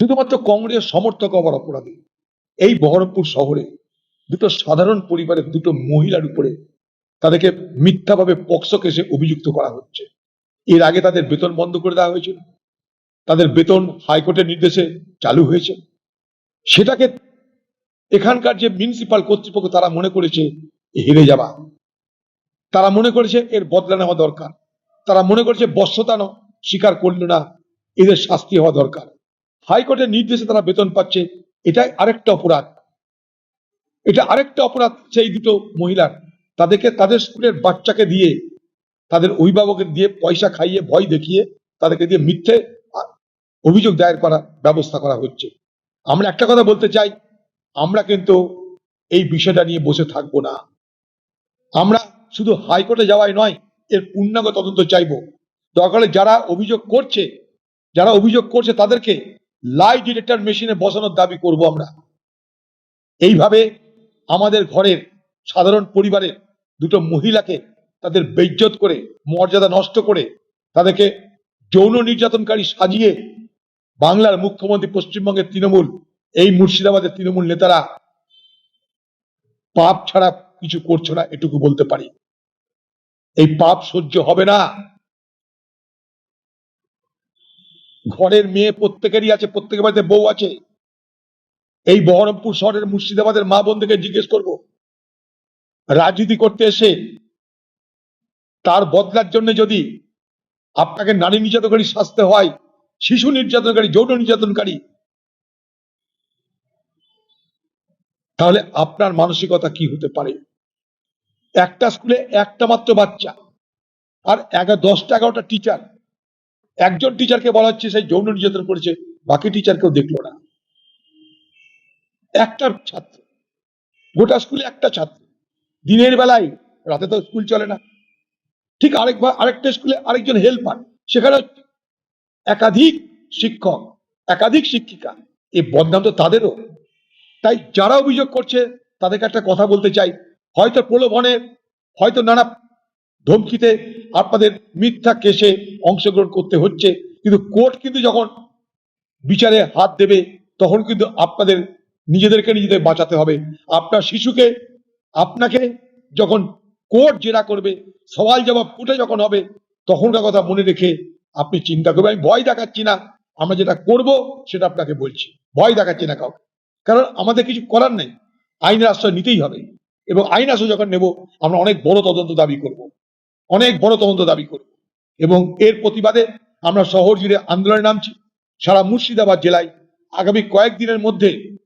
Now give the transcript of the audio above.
শুধুমাত্র কংগ্রেস সমর্থক হওয়ার অপরাধে। এই বহরমপুর শহরে দুটো সাধারণ পরিবারের দুটো মহিলার উপরে তাদেরকে মিথ্যাভাবে পক্সো কেসে অভিযুক্ত করা হচ্ছে। এর আগে তাদের বেতন বন্ধ করে দেওয়া হয়েছিল। তাদের বেতন হাইকোর্টের নির্দেশে চালু হয়েছে। সেটাকে এখানকার যে মিউনিসিপাল কর্তৃপক্ষ, তারা মনে করেছে হেরে যাওয়া। তারা মনে করেছে এর বদলা নেওয়া দরকার। তারা মনে করেছে বশ্যতা ন- স্বীকার করল না, এদের শাস্তি হওয়া দরকার। হাইকোর্টের নির্দেশে তারা বেতন পাচ্ছে। এটাই আরেকটা অপরাধ। এটা আরেকটা অপরাধ সেই দুটো মহিলার। তাদেরকে তাদের স্কুলের বাচ্চাকে দিয়ে, তাদের অভিভাবকের দিয়ে পয়সা খাইয়ে, ভয় দেখিয়ে তাদেরকে দিয়ে মিথ্যে অভিযোগ দায়ের করা, ব্যবস্থা করা হচ্ছে। আমরা একটা কথা বলতে চাই, আমরা কিন্তু এই বিষয়টা নিয়ে বসে থাকব না। আমরা শুধু হাইকোর্টে যাওয়াই নয়, এর পূর্ণাঙ্গ তদন্ত চাইব। দরকার যারা অভিযোগ করছে, যারা অভিযোগ করছে তাদেরকে লাই ডিটেক্টর মেশিনে বসানোর দাবি করব আমরা। এইভাবে আমাদের ঘরের সাধারণ পরিবারের দুটো মহিলাকে তাদের বেজ্জত করে, মর্যাদা নষ্ট করে, তাদেরকে যৌন নির্যাতনকারী সাজিয়ে বাংলার মুখ্যমন্ত্রী পশ্চিমবঙ্গের তৃণমূল, এই মুর্শিদাবাদের তৃণমূল নেতারা পাপ ছাড়া কিছু করছ না, এটুকু বলতে পারি। এই পাপ সহ্য হবে না। ঘরের মেয়ে প্রত্যেকেরই আছে, প্রত্যেকের বাড়িতে বউ আছে। এই বহরমপুর শহরের মুর্শিদাবাদের মা বোনদেরকে জিজ্ঞেস করব। রাজনীতি করতে এসে তার বদলার জন্য যদি আপনাকে নারী নির্যাতনকারী শাস্তে হয়, শিশু নির্যাতনকারী, যৌন নির্যাতনকারী, তাহলে আপনার মানসিকতা কি হতে পারে? একটা স্কুলে একটা মাত্র বাচ্চা আর এগারো, দশটা, এগারোটা টিচার একজন টিচারকে বলা হচ্ছে সেই যৌন নির্যাতন করেছে, বাকি টিচার কেউ দেখল না। একটা ছাত্র, গোটা স্কুলে একটা ছাত্র। দিনের বেলায়, রাতে তো স্কুল চলে না। ঠিক আরেকবার, আরেকটা স্কুলে আরেকজন হেল্পার সেখানে একাধিক শিক্ষক, একাধিক শিক্ষিকা। এই বদনাম তো তাদেরও। তাই যারা অভিযোগ করছে, তাদেরকে একটা কথা বলতে চাই। হয়তো প্রলোভনে হয়তো নানা ধমকিতে আপনাদের মিথ্যা কেসে অংশগ্রহণ করতে হচ্ছে। কিন্তু কোর্ট কিন্তু যখন বিচারে হাত দেবে, তখন কিন্তু আপনাদের নিজেদেরকে নিজেদের বাঁচাতে হবে। আপনার শিশুকে, আপনাকে যখন কোর্ট জেরা করবে, সওয়াল জবাব ফুটে যখন হবে, তখনকার কথা মনে রেখে আপনি চিন্তা করবেন। আমি ভয় দেখাচ্ছি না, আমরা যেটা করব সেটা আপনাকে বলছি। ভয় দেখাচ্ছি না কাউকে। কারণ আমাদের কিছু করার নেই। আইনের আশ্রয় নিতেই হবে। এবং আইন আশ্রয় যখন নেব, আমরা অনেক বড় তদন্ত দাবি করব। অনেক বড় তদন্ত দাবি করব। এবং এর প্রতিবাদে আমরা শহর জুড়ে আন্দোলনে নামছি। সারা মুর্শিদাবাদ জেলায় আগামী কয়েকদিনের মধ্যে